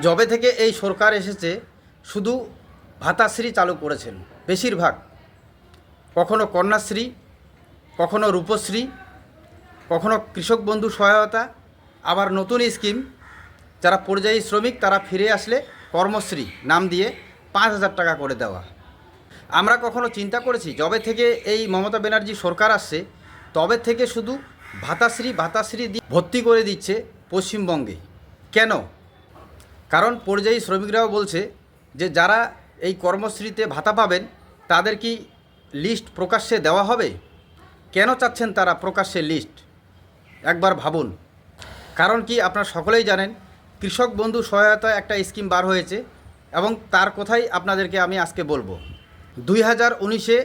জবে থেকে এই সরকার এসেছে, শুধু ভাতাশ্রী চালু করেছেন, বেশিরভাগ। কখনো কন্যাশ্রী, কখনো রূপশ্রী, কখনো কৃষক বন্ধু সহায়তা, আবার নতুন স্কিম, যারা পরিযায়ী শ্রমিক, তারা ফিরে আসলে কর্মশ্রী, নাম দিয়ে পাঁচ হাজার টাকা করে দেওয়া। আমরা কখনো চিন্তা করেছি, যবে থেকে এই মমতা ব্যানার্জি সরকার আসছে, তবে থেকে শুধু ভাতাশ্রী ভাতাশ্রী ভর্তি করে দিচ্ছে পশ্চিমবঙ্গে। কেন? কারণ পরিযায়ী শ্রমিকরাও বলছে যে যারা এই কর্মশ্রীতে ভাতা পাবেন, তাদের কি লিস্ট প্রকাশ্যে দেওয়া হবে? কেন চাচ্ছেন তারা প্রকাশ্যে লিস্ট? একবার ভাবুন। কারণ কি আপনারা সকলেই জানেন, কৃষক বন্ধু সহায়তা একটা স্কিম বার হয়েছে এবং তার কথাই আপনাদেরকে আমি আজকে বলব। দুই হাজার উনিশে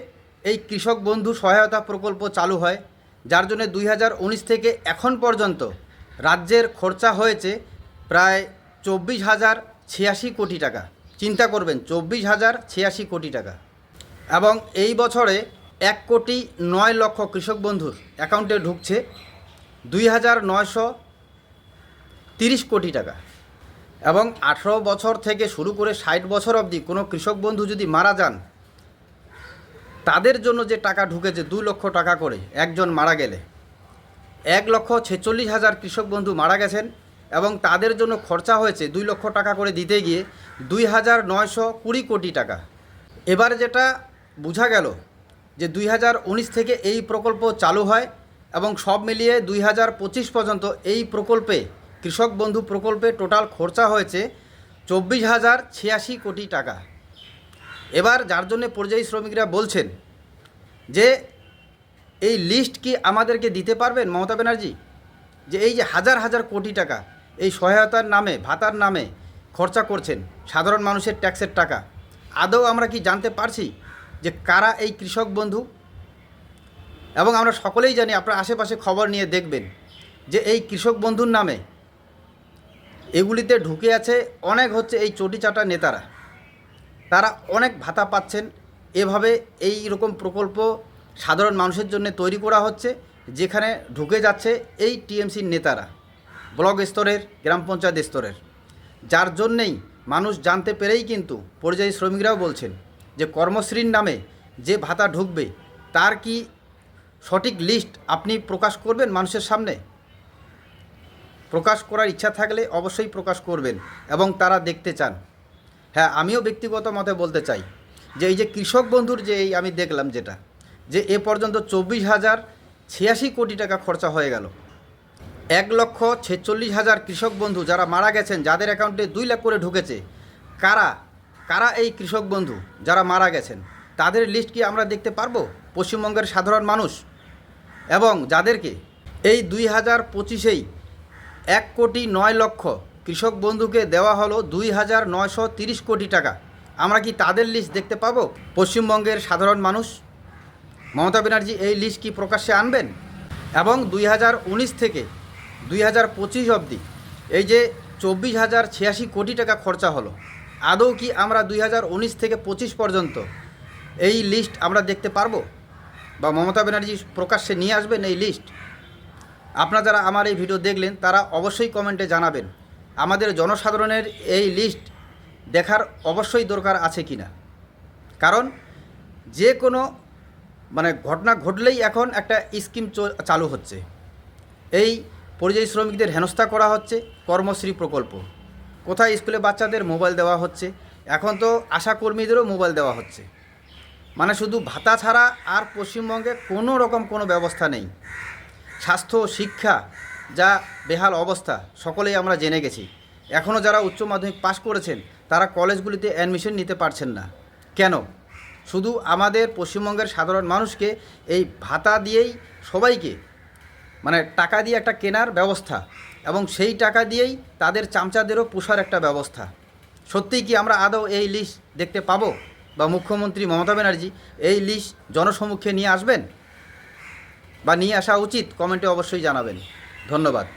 এই কৃষক বন্ধু সহায়তা প্রকল্প চালু হয়, যার জন্য দুই হাজার উনিশ থেকে এখন পর্যন্ত রাজ্যের খরচা হয়েছে প্রায় চব্বিশ হাজার ছিয়াশি কোটি টাকা। চিন্তা করবেন, চব্বিশ হাজার ছিয়াশি কোটি টাকা। এবং এই বছরে এক কোটি নয় লক্ষ কৃষক বন্ধুর অ্যাকাউন্টে ঢুকছে দুই হাজার নয়শো তিরিশ কোটি টাকা। এবং আঠেরো বছর থেকে শুরু করে ষাট বছর অবধি কোনো কৃষক বন্ধু যদি মারা যান, তাদের জন্য যে টাকা ঢুকেছে দু লক্ষ টাকা করে, একজন মারা গেলে। এক লক্ষ ছেচল্লিশ হাজার কৃষক বন্ধু মারা গেছেন এবং তাদের জন্য খরচা হয়েছে দুই লক্ষ টাকা করে দিতে গিয়ে দুই হাজার নয়শো কুড়ি কোটি টাকা। এবার যেটা বোঝা গেল যে দুই হাজার উনিশ থেকে এই প্রকল্প চালু হয় এবং সব মিলিয়ে দুই হাজার পঁচিশ পর্যন্ত এই প্রকল্পে কৃষক বন্ধু প্রকল্পে টোটাল খরচা হয়েছে চব্বিশ হাজার ছিয়াশি কোটি টাকা। এবার যার জন্য পরিযায়ী শ্রমিকরা বলছেন যে, এই লিস্ট কি আমাদেরকে দিতে পারবেন মমতা ব্যানার্জি? যে এই যে হাজার হাজার কোটি টাকা এই সহায়তার নামে, ভাতার নামে খরচা করছেন সাধারণ মানুষের ট্যাক্সের টাকা। আদৌ আমরা কি জানতে পারছি যে কারা এই কৃষক বন্ধু? এবং আমরা সকলেই জানি, আপনার আশেপাশে খবর নিয়ে দেখবেন যে এই কৃষক বন্ধুর নামে এগুলিতে ঢুকে আছে অনেক হচ্ছে এই চটিচাটা নেতারা। তারা অনেক ভাতা পাচ্ছেন। এভাবে এই রকম প্রকল্প সাধারণ মানুষের জন্য তৈরি করা হচ্ছে, যেখানে ঢুকে যাচ্ছে এই টিএমসির নেতারা। ব্লক স্তরের, গ্রাম পঞ্চায়েত স্তরের। যার জন্যেই মানুষ জানতে পেরেই কিন্তু পরিযায়ী শ্রমিকরাও বলছেন যে কর্মশ্রীর নামে যে ভাতা ঢুকবে, তার কি সঠিক লিস্ট আপনি প্রকাশ করবেন মানুষের সামনে? প্রকাশ করার ইচ্ছা থাকলে অবশ্যই প্রকাশ করবেন এবং তারা দেখতে চান। হ্যাঁ আমিও ব্যক্তিগত মতে বলতে চাই যে এই যে কৃষক বন্ধুর যে এই আমি দেখলাম যেটা, যে এ পর্যন্ত চব্বিশ হাজার ছিয়াশি কোটি টাকা খরচা হয়ে গেল। এক লক্ষ ছেচল্লিশ হাজার কৃষক বন্ধু যারা মারা গেছেন, যাদের অ্যাকাউন্টে দুই লাখ করে ঢুকেছে, কারা কারা এই কৃষক বন্ধু যারা মারা গেছেন? তাদের লিস্ট কি আমরা দেখতে পারব? পশ্চিমবঙ্গের সাধারণ মানুষ এবং যাদেরকে এই দুই হাজার পঁচিশেই এক কোটি নয় লক্ষ কৃষক বন্ধুকে দেওয়া হলো দুই হাজার নয়শো তিরিশ কোটি টাকা। আমরা কি তাদের লিস্ট দেখতে পাবো? পশ্চিমবঙ্গের সাধারণ মানুষ? মমতা ব্যানার্জি এই লিস্ট কি প্রকাশ্যে আনবেন? এবং দুই হাজার উনিশ থেকে দুই হাজার পঁচিশ অবধি। এই যে চব্বিশ হাজার ছিয়াশি কোটি টাকা খরচা হলো, আদৌ কি আমরা দুই হাজার উনিশ থেকে পঁচিশ পর্যন্ত এই লিস্ট আমরা দেখতে পারব? বা মমতা ব্যানার্জি প্রকাশ্যে নিয়ে আসবেন এই লিস্ট আপনারা যারা আমার এই ভিডিও দেখলেন, তারা অবশ্যই কমেন্টে জানাবেন, আমাদের জনসাধারণের এই লিস্ট দেখার অবশ্যই দরকার আছে কি না কারণ যে কোনো মানে ঘটনা ঘটলেই এখন একটা স্কিম চালু হচ্ছে। এই পরিযায়ী শ্রমিকদের হেনস্থা করা হচ্ছে, কর্মশ্রী প্রকল্প। কোথায় স্কুলে বাচ্চাদের মোবাইল দেওয়া হচ্ছে? এখন তো আশাকর্মীদেরও মোবাইল দেওয়া হচ্ছে। মানে শুধু ভাতা ছাড়া আর পশ্চিমবঙ্গে কোনো রকম কোনো ব্যবস্থা নেই। স্বাস্থ্য, শিক্ষা, যা বেহাল অবস্থা, সকলেই আমরা জেনে গেছি। এখনও যারা উচ্চ মাধ্যমিক পাশ করেছেন, তারা কলেজগুলিতে অ্যাডমিশন নিতে পারছেন না। কেন? শুধু আমাদের পশ্চিমবঙ্গের সাধারণ মানুষকে এই ভাতা দিয়েই সবাইকে মানে টাকা দিয়ে একটা কেনার ব্যবস্থা এবং সেই টাকা দিয়েই তাদের চামচাদেরও পোষার একটা ব্যবস্থা। সত্যিই কি আমরা আদৌ এই লিস্ট দেখতে পাবো? বা মুখ্যমন্ত্রী মমতা ব্যানার্জি এই লিস্ট জনসম্মুখে নিয়ে আসবেন? বা নিয়ে আসা উচিত? কমেন্টে অবশ্যই জানাবেন। ধন্যবাদ।